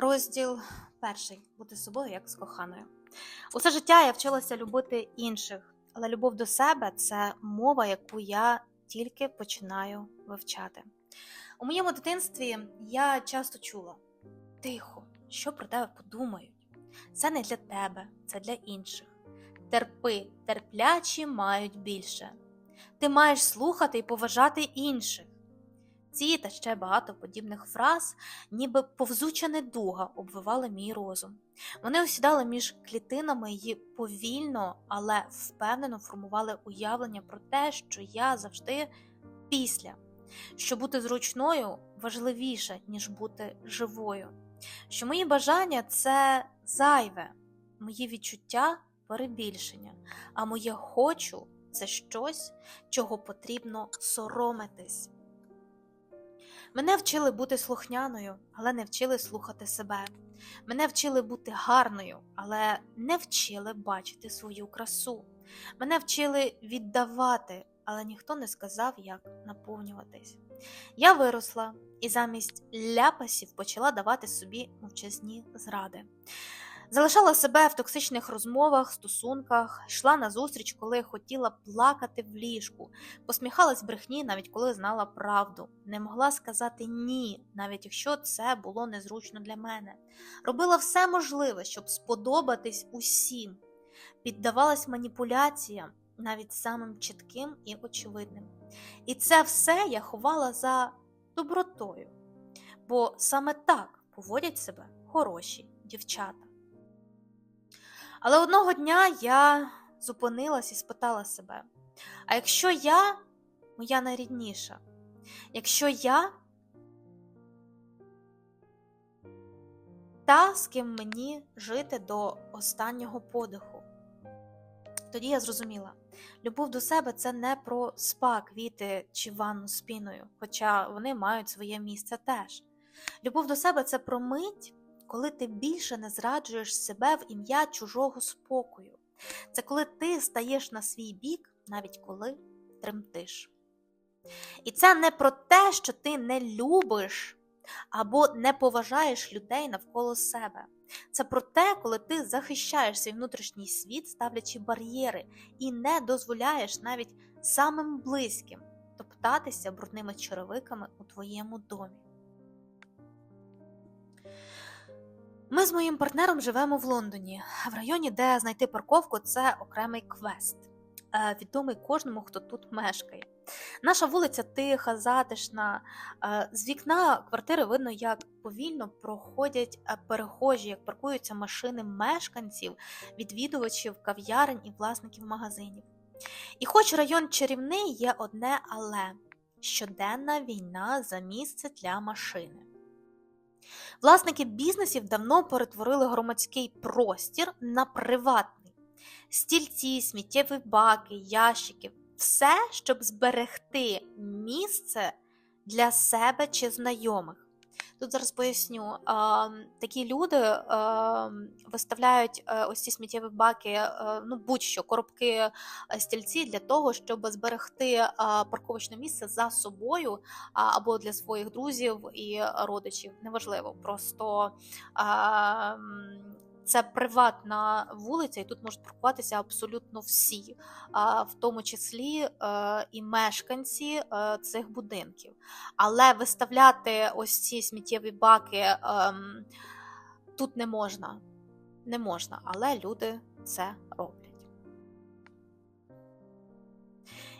Розділ перший бути собою як з коханою. Усе життя я вчилася любити інших, але любов до себе це мова, яку я тільки починаю вивчати. У моєму дитинстві я часто чула: тихо, що про тебе подумають. Це не для тебе, це для інших. Терпи, терплячі мають більше. Ти маєш слухати і поважати інших. Ці та ще багато подібних фраз, ніби повзуча недуга, обвивали мій розум. Вони осідали між клітинами і повільно, але впевнено формували уявлення про те, що я завжди після, що бути зручною важливіше, ніж бути живою, що мої бажання це зайве, мої відчуття перебільшення, а моє хочу це щось, чого потрібно соромитись. Мене вчили бути слухняною, але не вчили слухати себе. Мене вчили бути гарною, але не вчили бачити свою красу. Мене вчили віддавати, але ніхто не сказав, як наповнюватись. Я виросла і замість ляпасів почала давати собі мовчазні зради. Залишала себе в токсичних розмовах, стосунках, йшла на зустріч, коли хотіла плакати в ліжку, посміхалась брехні, навіть коли знала правду, не могла сказати ні, навіть якщо це було незручно для мене. Робила все можливе, щоб сподобатись усім, піддавалась маніпуляціям, навіть самим чітким і очевидним. І це все я ховала за добротою, бо саме так поводять себе хороші дівчата. Але одного дня я зупинилась і спитала себе: а якщо я моя найрідніша, якщо я та, з ким мені жити до останнього подиху, тоді я зрозуміла, любов до себе це не про спа, квіти чи ванну з піною, хоча вони мають своє місце теж. Любов до себе це про мить коли ти більше не зраджуєш себе в ім'я чужого спокою. Це коли ти стаєш на свій бік, навіть коли тремтиш. І це не про те, що ти не любиш або не поважаєш людей навколо себе. Це про те, коли ти захищаєш свій внутрішній світ, ставлячи бар'єри, і не дозволяєш навіть самим близьким топтатися брудними черевиками у твоєму домі. Ми з моїм партнером живемо в Лондоні, в районі, де знайти парковку це окремий квест, е, відомий кожному, хто тут мешкає. Наша вулиця тиха, затишна. Е, з вікна квартири видно, як повільно проходять е, перехожі, як паркуються машини мешканців, відвідувачів, кав'ярень і власників магазинів. І хоч район чарівний, є одне але щоденна війна за місце для машини. Власники бізнесів давно перетворили громадський простір на приватний. Стільці, сміттєві баки, ящики все, щоб зберегти місце для себе чи знайомих. Тут зараз поясню, такі люди виставляють е, ось ці сміттєві баки, е, ну будь-що коробки е, стільці для того, щоб зберегти парковочне місце за собою або для своїх друзів і родичів. Неважливо, просто це приватна вулиця, і тут можуть паркуватися абсолютно всі, в тому числі е, і мешканці е, цих будинків. Але виставляти ось ці сміттєві баки ем, тут не можна. Не можна, але люди це роблять.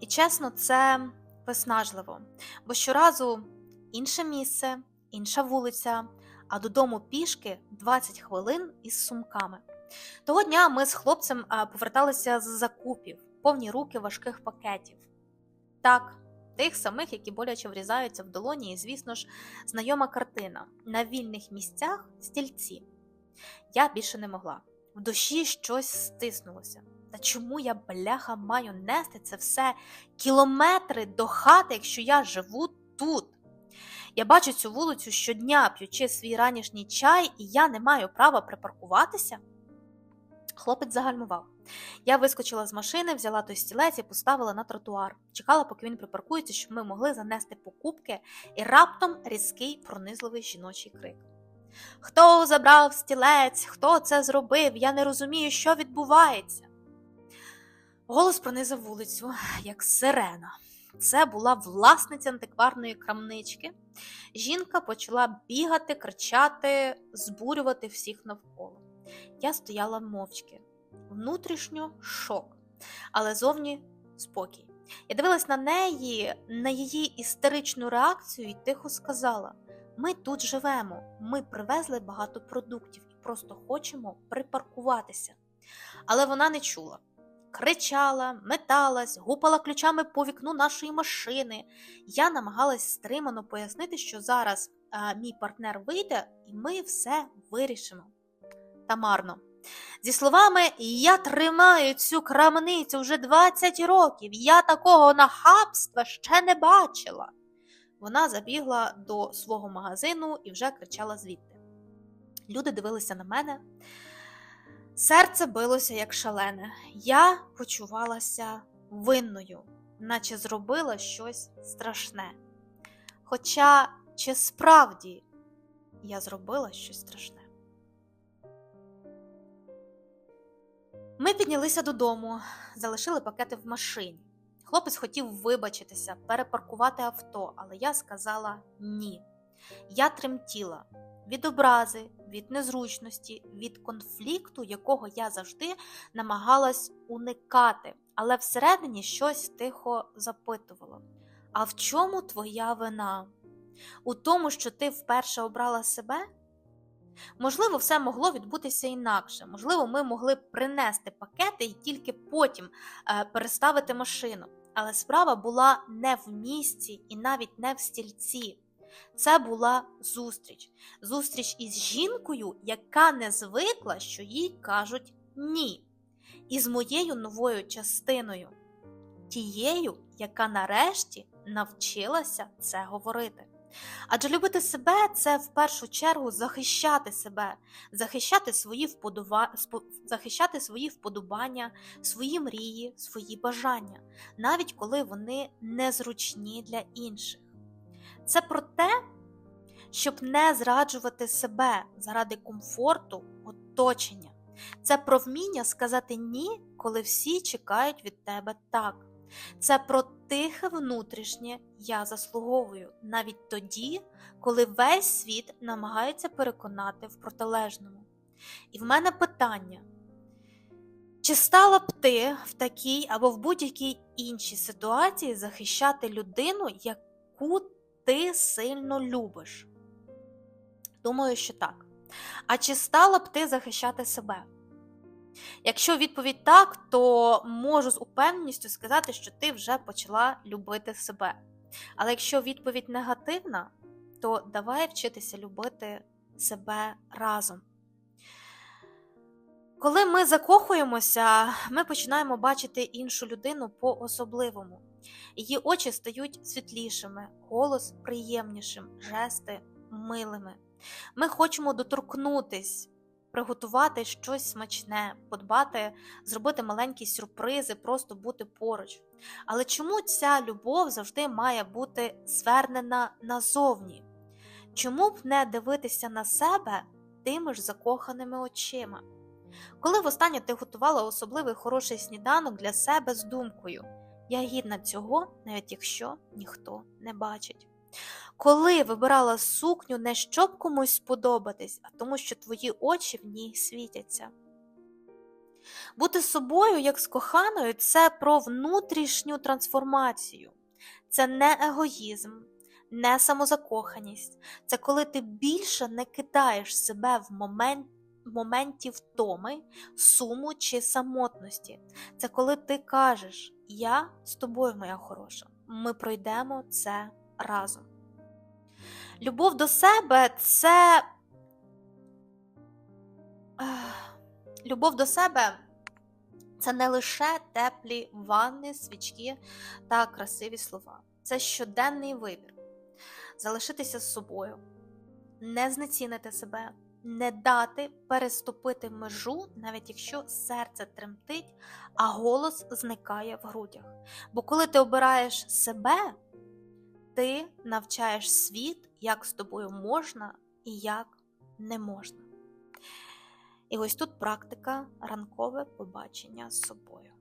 І чесно, це виснажливо, бо щоразу інше місце, інша вулиця а додому пішки 20 хвилин із сумками. Того дня ми з хлопцем поверталися з закупів, повні руки важких пакетів. Так, тих самих, які боляче врізаються в долоні, і, звісно ж, знайома картина на вільних місцях стільці. Я більше не могла. В душі щось стиснулося. Та чому я, бляха, маю нести це все кілометри до хати, якщо я живу тут? Я бачу цю вулицю щодня, п'ючи свій ранішній чай, і я не маю права припаркуватися. Хлопець загальмував. Я вискочила з машини, взяла той стілець і поставила на тротуар. Чекала, поки він припаркується, щоб ми могли занести покупки, і раптом різкий пронизливий жіночий крик. Хто забрав стілець, хто це зробив? Я не розумію, що відбувається. Голос пронизав вулицю, як сирена. Це була власниця антикварної крамнички. Жінка почала бігати, кричати, збурювати всіх навколо. Я стояла мовчки, внутрішньо шок, але зовні спокій. Я дивилась на неї, на її істеричну реакцію і тихо сказала: ми тут живемо, ми привезли багато продуктів і просто хочемо припаркуватися. Але вона не чула. Кричала, металась, гупала ключами по вікну нашої машини. Я намагалась стримано пояснити, що зараз а, мій партнер вийде, і ми все вирішимо. Та марно. Зі словами Я тримаю цю крамницю вже 20 років, я такого нахабства ще не бачила. Вона забігла до свого магазину і вже кричала звідти. Люди дивилися на мене. Серце билося як шалене. Я почувалася винною, наче зробила щось страшне. Хоча чи справді я зробила щось страшне? Ми піднялися додому, залишили пакети в машині. Хлопець хотів вибачитися, перепаркувати авто, але я сказала ні. Я тремтіла від образи, від незручності, від конфлікту, якого я завжди намагалась уникати, але всередині щось тихо запитувало. А в чому твоя вина? У тому, що ти вперше обрала себе? Можливо, все могло відбутися інакше. Можливо, ми могли принести пакети і тільки потім е, переставити машину. Але справа була не в місці і навіть не в стільці. Це була зустріч. Зустріч із жінкою, яка не звикла, що їй кажуть ні. І з моєю новою частиною, тією, яка нарешті навчилася це говорити. Адже любити себе це в першу чергу захищати себе, захищати свої, вподоба... захищати свої вподобання, свої мрії, свої бажання, навіть коли вони незручні для інших. Це про те, щоб не зраджувати себе заради комфорту, оточення. Це про вміння сказати ні, коли всі чекають від тебе так. Це про тихе внутрішнє я заслуговую навіть тоді, коли весь світ намагається переконати в протилежному. І в мене питання: чи стала б ти в такій або в будь-якій іншій ситуації захищати людину, яку ти сильно любиш? Думаю, що так. А чи стала б ти захищати себе? Якщо відповідь так, то можу з упевненістю сказати, що ти вже почала любити себе. Але якщо відповідь негативна, то давай вчитися любити себе разом. Коли ми закохуємося, ми починаємо бачити іншу людину по-особливому. Її очі стають світлішими, голос приємнішим, жести милими. Ми хочемо доторкнутись приготувати щось смачне, подбати, зробити маленькі сюрпризи, просто бути поруч. Але чому ця любов завжди має бути звернена назовні? Чому б не дивитися на себе тими ж закоханими очима? Коли востаннє ти готувала особливий хороший сніданок для себе з думкою, я гідна цього, навіть якщо ніхто не бачить коли вибирала сукню не щоб комусь сподобатись, а тому, що твої очі в ній світяться. Бути собою, як з коханою, це про внутрішню трансформацію, це не егоїзм, не самозакоханість, це коли ти більше не кидаєш себе в момент. Моменті втоми, суму чи самотності. Це коли ти кажеш: Я з тобою, моя хороша, ми пройдемо це разом. Любов до себе це. Любов до себе це не лише теплі ванни, свічки та красиві слова. Це щоденний вибір. Залишитися з собою, не знецінити себе, не дати переступити межу, навіть якщо серце тремтить, а голос зникає в грудях. Бо коли ти обираєш себе, ти навчаєш світ, як з тобою можна і як не можна. І ось тут практика ранкове побачення з собою.